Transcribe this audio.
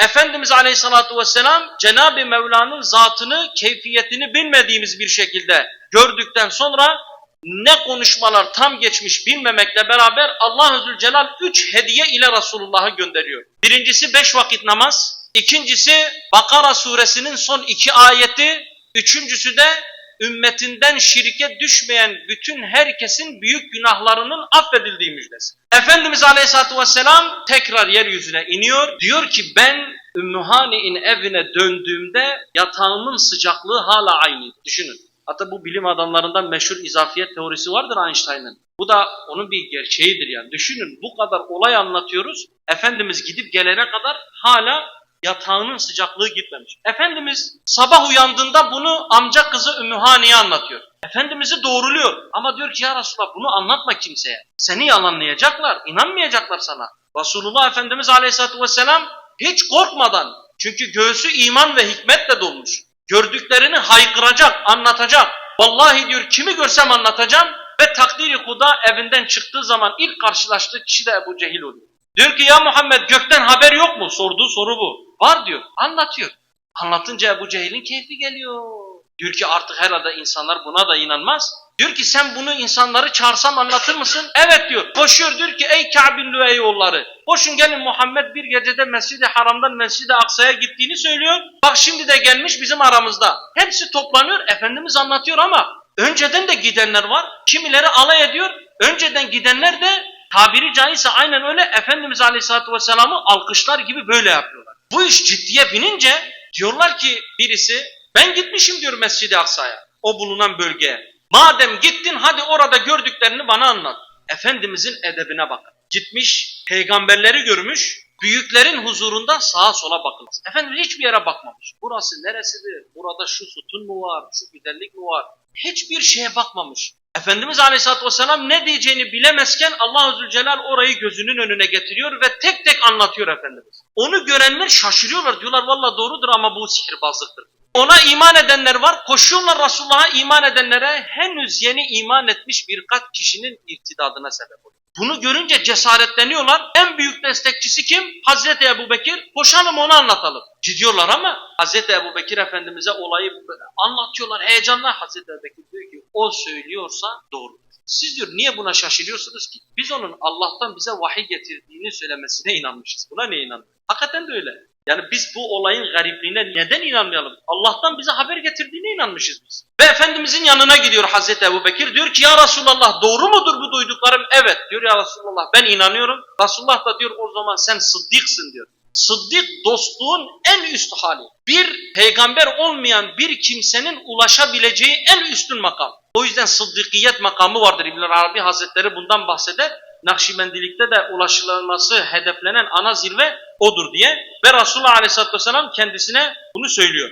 Efendimiz Aleyhisselatü Vesselam Cenab-ı Mevla'nın zatını, keyfiyetini bilmediğimiz bir şekilde gördükten sonra ne konuşmalar tam geçmiş bilmemekle beraber Allah Zülcelal üç hediye ile Resulullah'ı gönderiyor. Birincisi beş vakit namaz, ikincisi Bakara suresinin son iki ayeti, üçüncüsü de ümmetinden şirke düşmeyen bütün herkesin büyük günahlarının affedildiği müjdesi. Efendimiz Aleyhisselatü Vesselam tekrar yeryüzüne iniyor. Diyor ki ben Ümmü Hani'nin evine döndüğümde yatağımın sıcaklığı hala aynı. Düşünün. Hatta bu bilim adamlarından meşhur izafiyet teorisi vardır Einstein'ın. Bu da onun bir gerçeğidir yani. Düşünün bu kadar olay anlatıyoruz. Efendimiz gidip gelene kadar hala yatağının sıcaklığı gitmemiş. Efendimiz sabah uyandığında bunu amca kızı Ümmü Hani'ye anlatıyor. Efendimiz'i doğruluyor ama diyor ki ya Resulallah bunu anlatma kimseye. Seni yalanlayacaklar, inanmayacaklar sana. Resulullah Efendimiz Aleyhisselatü Vesselam hiç korkmadan çünkü göğsü iman ve hikmetle dolmuş. Gördüklerini haykıracak, anlatacak. Vallahi diyor kimi görsem anlatacağım ve takdiri kuda evinden çıktığı zaman ilk karşılaştığı kişi de Ebu Cehil oluyor. Diyor ki ya Muhammed gökten haber yok mu? Sorduğu soru bu. Var diyor. Anlatıyor. Anlatınca Ebu Cehil'in keyfi geliyor. Diyor ki artık herhalde insanlar buna da inanmaz. Diyor ki sen bunu insanları çağırsam anlatır mısın? Evet diyor. Koşuyor diyor ki ey Ka'bin Lüey oğulları. Koşun gelin Muhammed bir gecede Mescid-i Haram'dan Mescid-i Aksa'ya gittiğini söylüyor. Bak şimdi de gelmiş bizim aramızda. Hepsi toplanıyor. Efendimiz anlatıyor ama önceden de gidenler var. Kimileri alay ediyor. Önceden gidenler de tabiri caizse aynen öyle Efendimiz Aleyhisselatü Vesselam'ı alkışlar gibi böyle yapıyorlar. Bu iş ciddiye binince diyorlar ki birisi ben gitmişim diyor Mescid-i Aksa'ya o bulunan bölgeye. Madem gittin hadi orada gördüklerini bana anlat. Efendimizin edebine bakın. Gitmiş peygamberleri görmüş büyüklerin huzurunda sağa sola bakılmaz. Efendimiz hiçbir yere bakmamış. Burası neresidir? Burada şu sütun mu var? Şu güzellik mi var? Hiçbir şeye bakmamış. Efendimiz Aleyhisselatü Vesselam ne diyeceğini bilemezken Allah Zülcelal orayı gözünün önüne getiriyor ve tek tek anlatıyor Efendimiz. Onu görenler şaşırıyorlar diyorlar valla doğrudur ama bu sihirbazlıktır. Ona iman edenler var koşuyorlar Resulullah'a iman edenlere henüz yeni iman etmiş birkaç kişinin irtidadına sebep oluyor. Bunu görünce cesaretleniyorlar. En büyük destekçisi kim? Hazreti Ebu Bekir. Koşalım onu anlatalım. Gidiyorlar ama Hazreti Ebu Bekir Efendimiz'e olayı anlatıyorlar heyecanla. Hazreti Ebu Bekir diyor ki o söylüyorsa doğru. Siz diyor niye buna şaşırıyorsunuz ki? Biz onun Allah'tan bize vahiy getirdiğini söylemesine inanmışız. Buna niye inanmıyoruz? Hakikaten de öyle. Yani biz bu olayın garipliğine neden inanmayalım? Allah'tan bize haber getirdiğine inanmışız biz. Ve Efendimizin yanına gidiyor Hazreti Ebu Bekir. Diyor ki ya Resulallah doğru mudur bu duyduklarım? Evet diyor ya Resulallah ben inanıyorum. Resulullah da diyor o zaman sen sıddıksın diyor. Sıddık dostluğun en üst hali. Bir peygamber olmayan bir kimsenin ulaşabileceği en üstün makam. O yüzden sıddıkiyet makamı vardır. İbn Arabi Hazretleri bundan bahseder. Nakşibendilikte de ulaşılması hedeflenen ana zirve odur diye. Ve Resulullah Aleyhisselatü Vesselam kendisine bunu söylüyor.